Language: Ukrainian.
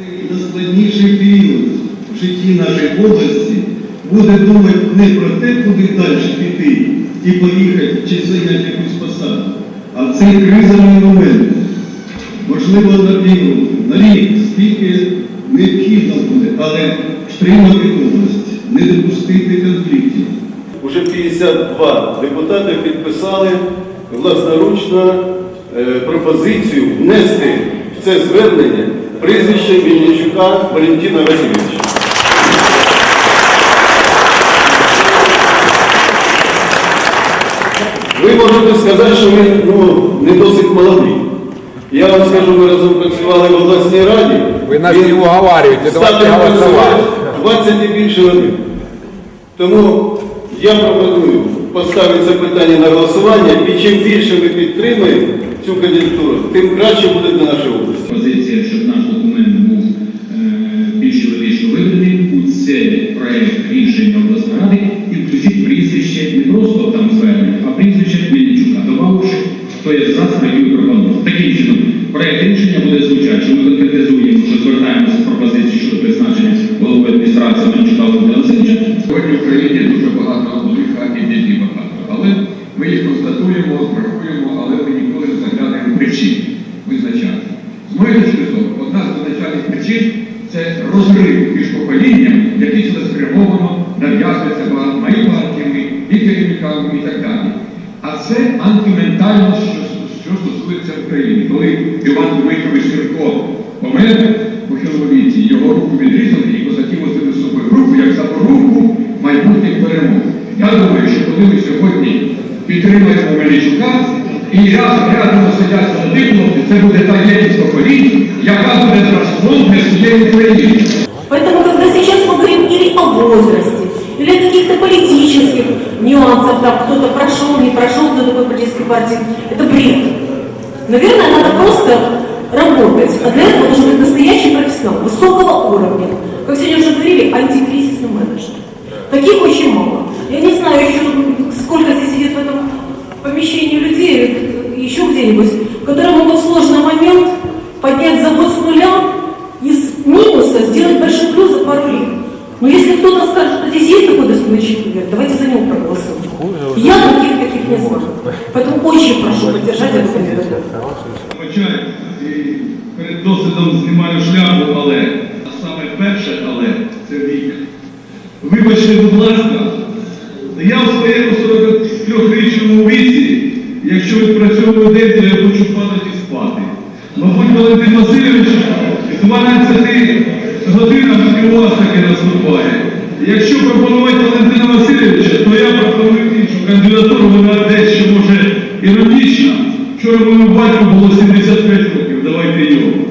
Найскладніший період в житті нашої області буде думати не про те, куди далі піти і поїхати чи зайняти якусь посаду, а цей кризовий момент, можливо, на війну, на рік, скільки необхідно буде, але втримати область, не допустити конфліктів. Уже 52 депутати підписали власноручно е, пропозицію внести в це звернення прізвище Мельничука Валентина Васильовича. Ви можете сказати, що ви ну, не досить молоді. Я вам скажу, ми разом працювали в обласній раді. Ви нас не уговарюєте, давайте голосувати. 20 і більше годин. Тому я пропоную поставити це питання на голосування, і чим більше ми підтримуємо цю кандидатуру, тим краще буде для нашої області. Рішення обласної ради і включити прізвище не просто там звернення, а прізвище Мельничука, добавивши, хто є за статтю пропонує. Таким чином, проект рішення буде звучати, що ми конкретизуємо, що звертаємося з пропозицією щодо призначення голови адміністрації Мельничука Володимира Васильовича. Сьогодні в Україні дуже багато лиха і біді багато. Але ми їх констатуємо, врахуємо, але ми ніколи не заглядаємо причин визначати. З моєї точки зору, одна з визначальних причин це розрив поколінням, який цілеспрямовано нав'язується моїми партіями і керівниками і так далі. А це антиментально, що, що стосується України. Коли Іван Дмитрович Сірко помер у віці, його руку відрізали і козаки возили з собою руку, як запоруку майбутніх перемог. Я думаю, що коли ми сьогодні підтримуємо Мелічука і разом рядом сидять молоді хлопці, це буде та єдність поколінь, яка буде зразком для всієї України. Нюансах, там кто-то прошел, не прошел до такой политической партии, это бред. Наверное, надо просто работать, а для этого нужен быть настоящий профессионал высокого уровня. Как сегодня уже говорили, антикризисный менеджер. Таких очень мало. Я не знаю еще, сколько здесь сидит в этом помещении людей, еще где-нибудь, которые могут в сложный момент поднять завод есть такой достойный человек, давайте за него проголосуем. Я таких таких не знаю. Поэтому очень прошу поддержать эту кандидатуру. Вибачаю, і перед досвідом знімаю шляпу, але а саме перше але це вік. Вибачте, будь ласка, я в своєму 43-річному віці, якщо відпрацьовую день, то я хочу падати і спати. Мабуть, Валентин Васильович з 12 годинами у вас таки наступає. Якщо пропонувати Валентина Васильовича, то я пропоную іншу кандидатуру, вона дещо може іронічна. Вчора моєму батьку було 75 років, давайте його.